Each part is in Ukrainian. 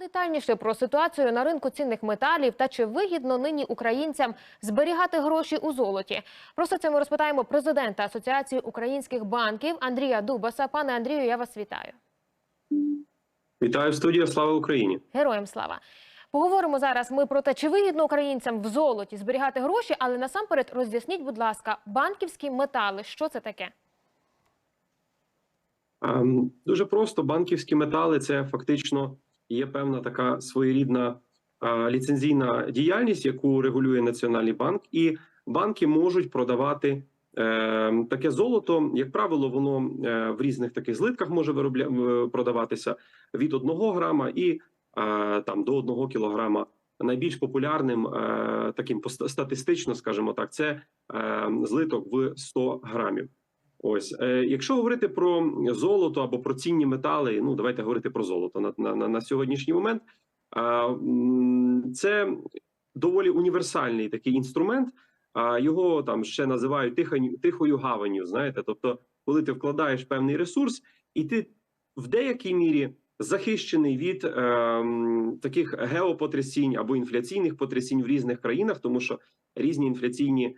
Детальніше про ситуацію на ринку цінних металів та чи вигідно нині українцям зберігати гроші у золоті. Про це ми розпитаємо президента Асоціації українських банків Андрія Дубаса. Пане Андрію, я вас вітаю. Вітаю студія. Слава Україні. Героям слава. Поговоримо зараз ми про те, чи вигідно українцям в золоті зберігати гроші, але насамперед роз'ясніть, будь ласка, банківські метали. Що це таке? Ем, Дуже просто банківські метали це фактично є певна така своєрідна ліцензійна діяльність, яку регулює Національний банк, і банки можуть продавати е, таке золото. Як правило, воно е, в різних таких злитках може виробля... продаватися від 1 грама і е, там до 1 кілограма. Найбільш популярним таким статистично, скажімо так, це злиток в 100 грамів. Ось, е, якщо говорити про золото або про цінні метали, ну давайте говорити про золото на, на, на, на сьогоднішній момент. М, це доволі універсальний такий інструмент. А його там ще називають тихонь, тихою гаванню. Знаєте, тобто, коли ти вкладаєш певний ресурс, і ти в деякій мірі захищений від е, таких геопотрясінь або інфляційних потрясінь в різних країнах, тому що різні інфляційні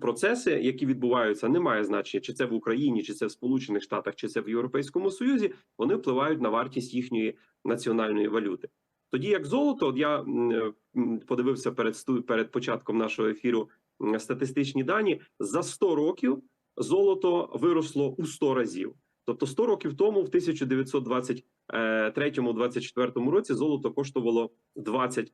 процеси, які відбуваються, немає значення, чи це в Україні, чи це в Сполучених Штатах, чи це в Європейському Союзі. Вони впливають на вартість їхньої національної валюти. Тоді як золото, от я м, подивився перед перед початком нашого ефіру статистичні дані за 100 років золото виросло у 100 разів. Тобто 100 років тому, в 1923-24 році, золото коштувало 20 е,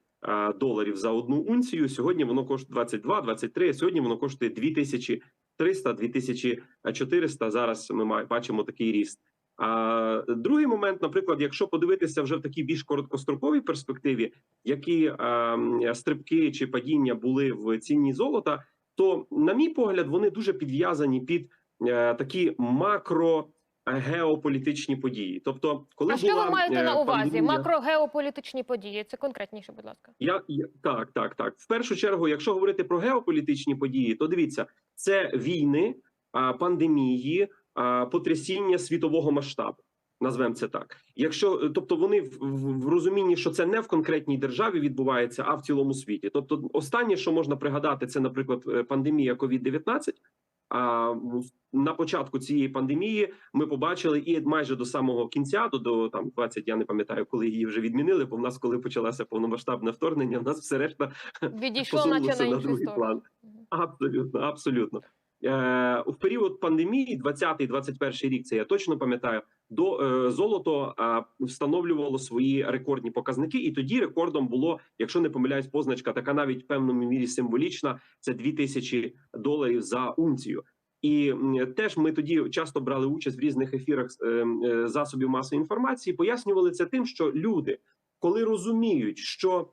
доларів за одну унцію. Сьогодні воно коштує 22, 23, а Сьогодні воно коштує 2300, 2400. Зараз ми бачимо такий ріст. А другий момент, наприклад, якщо подивитися вже в такій більш короткостроковій перспективі, які е, стрибки чи падіння були в ціні золота, то, на мій погляд, вони дуже підв'язані під е, такі макро. Е, Геополітичні події, тобто, коли А що ви маєте е, на увазі? пандемія- Макрогеополітичні події? Це конкретніше, будь ласка. я, я так, так, так. В першу чергу, якщо говорити про геополітичні події, то дивіться, це війни, а, пандемії, а, потрясіння світового масштабу. Назвемо це так. Якщо тобто вони в, в, в розумінні, що це не в конкретній державі відбувається, а в цілому світі. Тобто, останнє, що можна пригадати, це, наприклад, е, пандемія COVID-19. А на початку цієї пандемії ми побачили і майже до самого кінця, до, до там 20, я не пам'ятаю, коли її вже відмінили. Бо в нас, коли почалося повномасштабне вторгнення, в нас все решта Відійшло, наче на на другий сторону. план. Абсолютно, абсолютно. Е, в період пандемії, 20-21 рік, це я точно пам'ятаю, до е, золото встановлювало свої рекордні показники, і тоді рекордом було, якщо не помиляюсь, позначка така навіть в певному мірі символічна. Це 2000 доларів за унцію. І теж ми тоді часто брали участь в різних ефірах е, е, засобів масової інформації. Пояснювали це тим, що люди, коли розуміють, що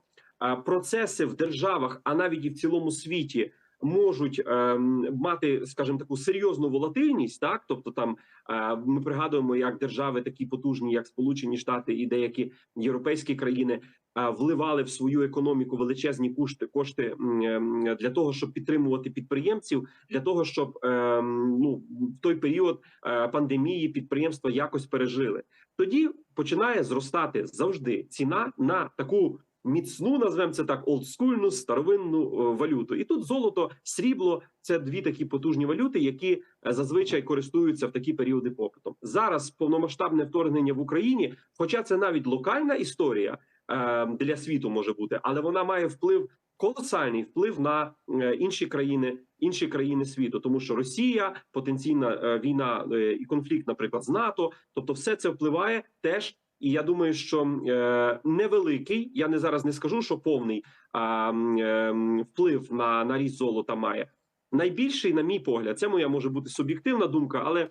процеси в державах, а навіть і в цілому світі. Можуть ем, мати, скажімо, таку серйозну волатильність, так тобто, там е, ми пригадуємо, як держави такі потужні, як Сполучені Штати і деякі європейські країни, е, вливали в свою економіку величезні кошти кошти ем, для того, щоб підтримувати підприємців, для того, щоб ем, ну в той період е, пандемії підприємства якось пережили. Тоді починає зростати завжди ціна на таку міцну, назвемо це так, олдскульну старовинну е, валюту. І тут золото, срібло це дві такі потужні валюти, які е, зазвичай користуються в такі періоди попитом. Зараз повномасштабне вторгнення в Україні, хоча це навіть локальна історія е, для світу може бути, але вона має вплив. Колосальний вплив на інші країни, інші країни світу, тому що Росія, потенційна війна і конфлікт, наприклад, з НАТО, тобто, все це впливає теж. І я думаю, що е, невеликий, я не зараз не скажу, що повний а, е, вплив на, на ріст золота має. Найбільший, на мій погляд, це моя може бути суб'єктивна думка, але е,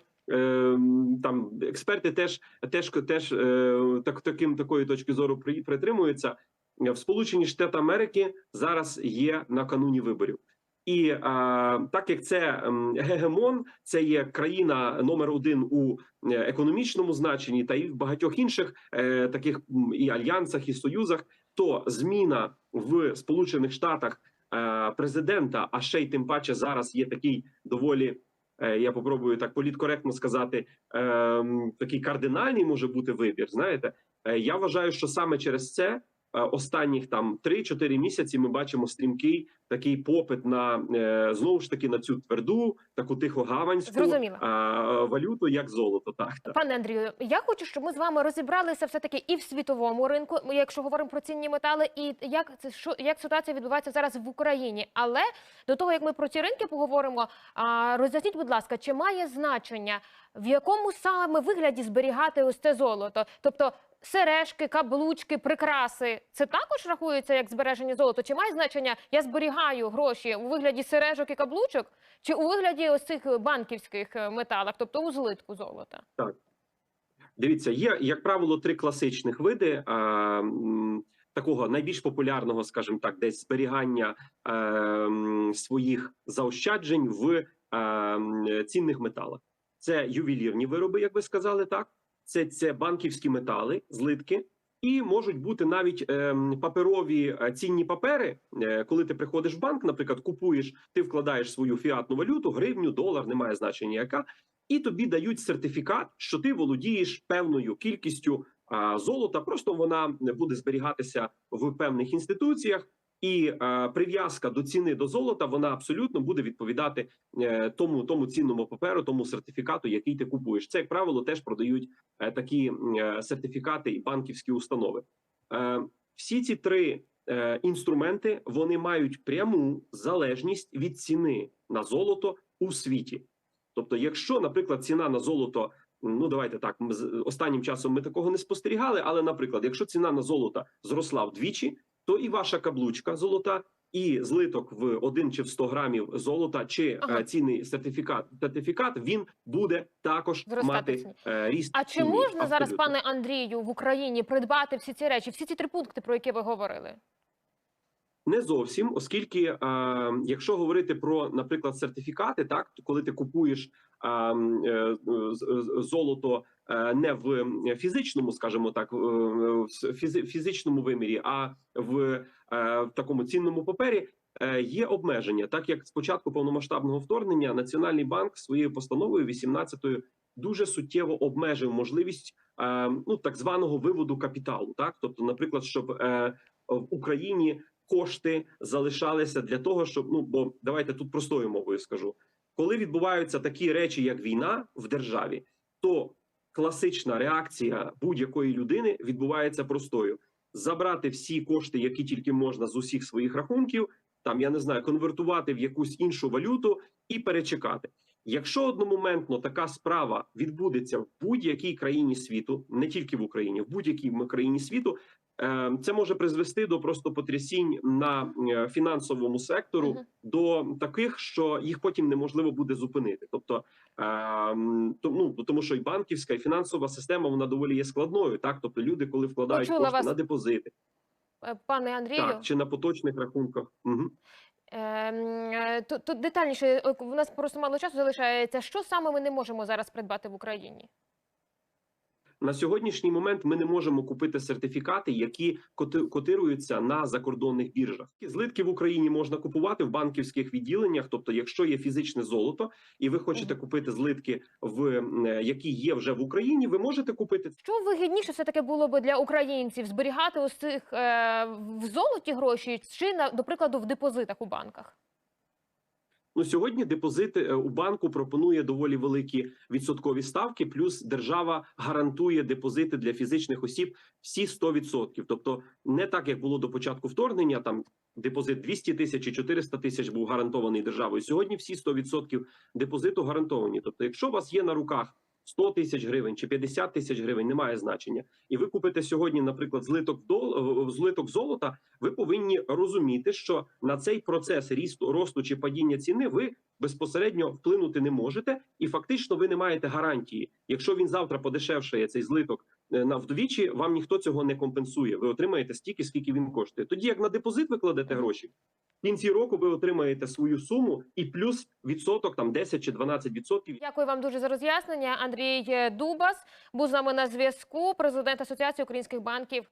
там експерти теж теж теж е, так таким такої точки зору при, притримуються. В Сполучені Штати Америки зараз є на кануні виборів. І а, так як це ем, гегемон, це є країна номер один у е, економічному значенні, та і в багатьох інших е, таких і альянсах, і союзах, то зміна в Сполучених Штатах е, президента, а ще й тим паче зараз є такий доволі е, я попробую так політкоректно сказати, ем, такий кардинальний може бути вибір. Знаєте, Е, я вважаю, що саме через це е, останніх там 3-4 місяці ми бачимо стрімкий такий попит на е, знову ж таки на цю тверду, таку тихогаванську валюту, як золото. Так, так. Пане Андрію, я хочу, щоб ми з вами розібралися все таки і в світовому ринку, якщо говоримо про цінні метали, і як це що як ситуація відбувається зараз в Україні. Але до того як ми про ці ринки поговоримо, роз'ясніть, будь ласка, чи має значення в якому саме вигляді зберігати ось це золото? Тобто сережки, каблучки, прикраси це також рахується як збереження золота? Чи має значення я зберігаю гроші у вигляді сережок і каблучок, чи у вигляді ось цих банківських е, металах, тобто у злитку золота? Так Дивіться, є як правило три класичних види а, такого найбільш популярного, скажімо так, десь зберігання е, своїх заощаджень в е, цінних металах. Це ювелірні вироби, як ви сказали, так це, це банківські метали, злитки. І можуть бути навіть ем, паперові е, цінні папери. Е, коли ти приходиш в банк, наприклад, купуєш, ти вкладаєш свою фіатну валюту, гривню, долар, немає значення яка, і тобі дають сертифікат, що ти володієш певною кількістю а, золота. Просто вона буде зберігатися в певних інституціях, і а, прив'язка до ціни до золота вона абсолютно буде відповідати е, тому, тому цінному паперу, тому сертифікату, який ти купуєш. Це як правило теж продають е, такі е, сертифікати і банківські установи. Е, всі ці три е, інструменти вони мають пряму залежність від ціни на золото у світі. Тобто, якщо, наприклад, ціна на золото, ну давайте так, останнім часом ми такого не спостерігали. Але, наприклад, якщо ціна на золото зросла вдвічі, то і ваша каблучка золота, і злиток в 1 чи в 100 грамів золота, чи Ага. е, цінний сертифікат, сертифікат, він буде також Зростати мати е, ріст. А чи можна зараз, пане Андрію, в Україні придбати всі ці речі, всі ці три пункти, про які ви говорили? Не зовсім, оскільки е, якщо говорити про, наприклад, сертифікати, так то коли ти купуєш золото е, не в фізичному, скажімо так, е, в фізичному вимірі, а в, е, такому цінному папері. е, Є обмеження, так як з початку повномасштабного вторгнення Національний банк своєю постановою 18-ю дуже суттєво обмежив можливість е, ну так званого виводу капіталу. Так, тобто, наприклад, щоб е, в Україні кошти залишалися для того, щоб ну бо давайте тут простою мовою скажу, коли відбуваються такі речі, як війна в державі, то класична реакція будь-якої людини відбувається простою: забрати всі кошти, які тільки можна з усіх своїх рахунків, там я не знаю, конвертувати в якусь іншу валюту і перечекати. Якщо одномоментно така справа відбудеться в будь-якій країні світу, не тільки в Україні, в будь-якій країні світу, е, це може призвести до просто потрясінь на е, фінансовому сектору Мгм. до таких, що їх потім неможливо буде зупинити. Тобто, е, ну, тому що і банківська, і фінансова система вона доволі є складною. Так, тобто люди, коли вкладають Почула кошти вас. на депозити, Пане Андрію, так чи на поточних рахунках. Угу. Ем, е, тут, тут детальніше, е, у нас просто мало часу залишається. Що саме ми не можемо зараз придбати в Україні? На сьогоднішній момент ми не можемо купити сертифікати, які коти- котируються на закордонних біржах. Злитки в Україні можна купувати в банківських відділеннях. Тобто, якщо є фізичне золото, і ви хочете купити злитки, в які є вже в Україні, ви можете купити Що вигідніше все таки було би для українців зберігати ось цих е, в золоті гроші чи на до прикладу в депозитах у банках? Ну сьогодні депозит е, у банку пропонує доволі великі відсоткові ставки. Плюс держава гарантує депозити для фізичних осіб всі 100%. Тобто не так як було до початку вторгнення. Там депозит 200 тисяч і 400 тисяч був гарантований державою. Сьогодні всі 100% депозиту гарантовані. Тобто, якщо у вас є на руках 100 тисяч гривень чи 50 тисяч гривень, немає значення, і ви купите сьогодні, наприклад, злиток дол... злиток золота. Ви повинні розуміти, що на цей процес рісту росту чи падіння ціни ви безпосередньо вплинути не можете, і фактично ви не маєте гарантії. Якщо він завтра подешевшає цей злиток е, на вдвічі, вам ніхто цього не компенсує. Ви отримаєте стільки, скільки він коштує. Тоді як на депозит ви кладете гроші. В кінці року ви отримаєте свою суму і плюс відсоток там 10 чи 12 відсотків. Дякую вам дуже за роз'яснення. Андрій Дубас був з нами на зв'язку, президент Асоціації українських банків.